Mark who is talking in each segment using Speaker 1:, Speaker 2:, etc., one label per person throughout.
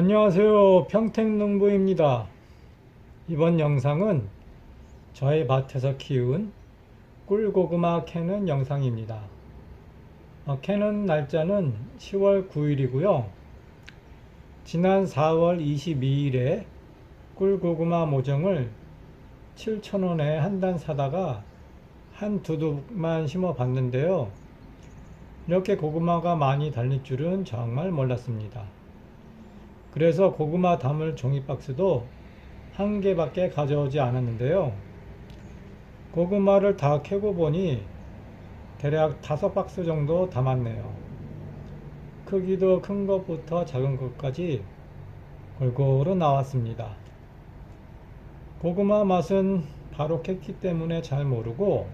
Speaker 1: 안녕하세요. 평택농부입니다. 이번 영상은 저의 밭에서 키운 꿀고구마 캐는 영상입니다. 어, 캐는 날짜는 10월 9일이고요. 지난 4월 22일에 꿀고구마 모종을 7,000원에 한 단 사다가 한 두 둑만 심어 봤는데요. 이렇게 고구마가 많이 달릴 줄은 정말 몰랐습니다. 그래서 고구마 담을 종이박스도 한 개밖에 가져오지 않았는데요. 고구마를 다 캐고 보니 대략 다섯 박스 정도 담았네요. 크기도 큰 것부터 작은 것까지 골고루 나왔습니다. 고구마 맛은 바로 캤기 때문에 잘 모르고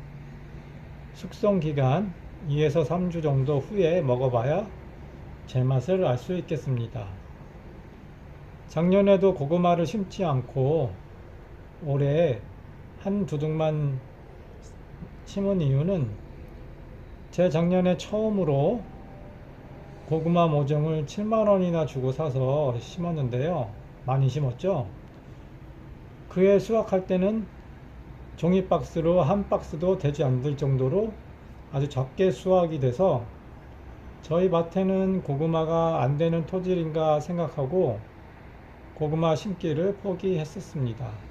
Speaker 1: 숙성 기간 2에서 3주 정도 후에 먹어봐야 제 맛을 알 수 있겠습니다. 작년에도 고구마를 심지 않고 올해 한 두둑만 심은 이유는 제 작년에 처음으로 고구마 모종을 7만원이나 주고 사서 심었는데요. 많이 심었죠? 그해 수확할 때는 종이 박스로 한 박스도 되지 않을 정도로 아주 적게 수확이 돼서 저희 밭에는 고구마가 안 되는 토질인가 생각하고 고구마 심기를 포기했었습니다.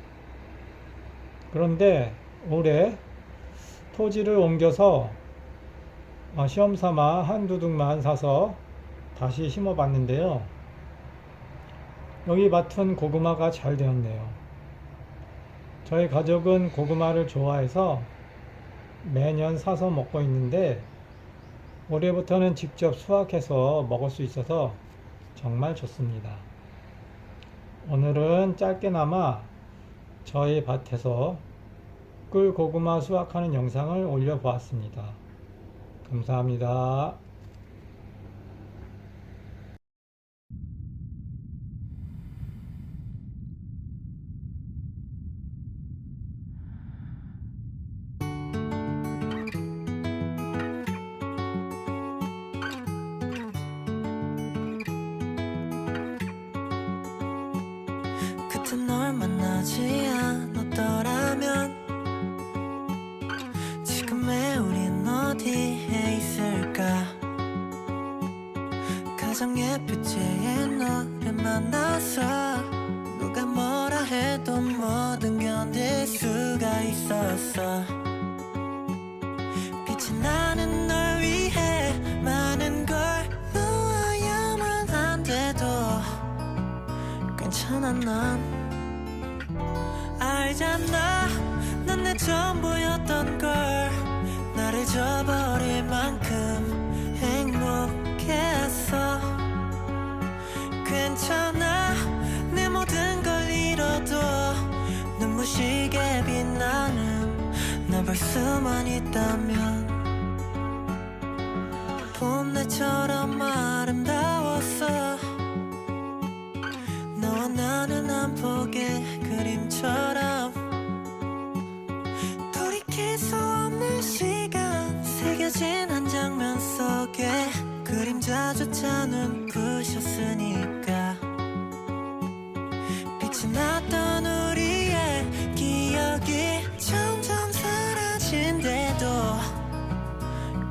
Speaker 1: 그런데 올해 토지를 옮겨서 어, 시험 삼아 한 두 둑만 사서 다시 심어 봤는데요. 여기 밭은 고구마가 잘 되었네요. 저희 가족은 고구마를 좋아해서 매년 사서 먹고 있는데 올해부터는 직접 수확해서 먹을 수 있어서 정말 좋습니다. 오늘은 짧게나마 저희 밭에서 꿀 고구마 수확하는 영상을 올려보았습니다. 감사합니다.
Speaker 2: 그때 널 만나지 않았더라면 지금의 우린 어디에 있을까? 예쁠 때의 너를 만나서 누가 뭐라 해도 뭐든 괜찮아 난 알잖아. 넌내 전부였던 걸. 나를 저버릴 만큼 행복했어. 괜찮아. 내 모든 걸 잃어도 눈부시게 빛나는 널볼 수만 있다면 봄날처럼 아름다웠어 나는 한 폭의 그림처럼 돌이킬 수 없는 시간. 새겨진 한 장면 속에 그림자조차 눈부셨으니까. 빛이 났던 우리의 기억이 점점 사라진대도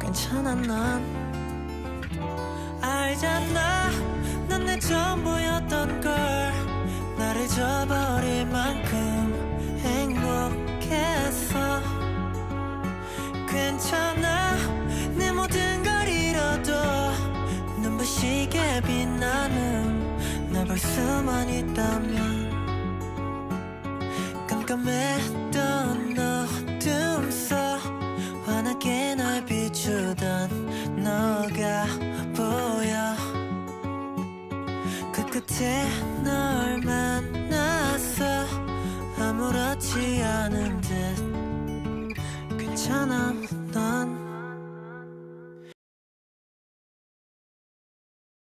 Speaker 2: 괜찮아 난 알잖아 저버릴 만큼 행복했어 괜찮아. 내 모든 걸 잃어도 눈부시게 빛나는 날볼 수만 있다면 깜깜했던 어둠 속 환하게 날 비추던 너가 보여. 그 끝에 괜찮아.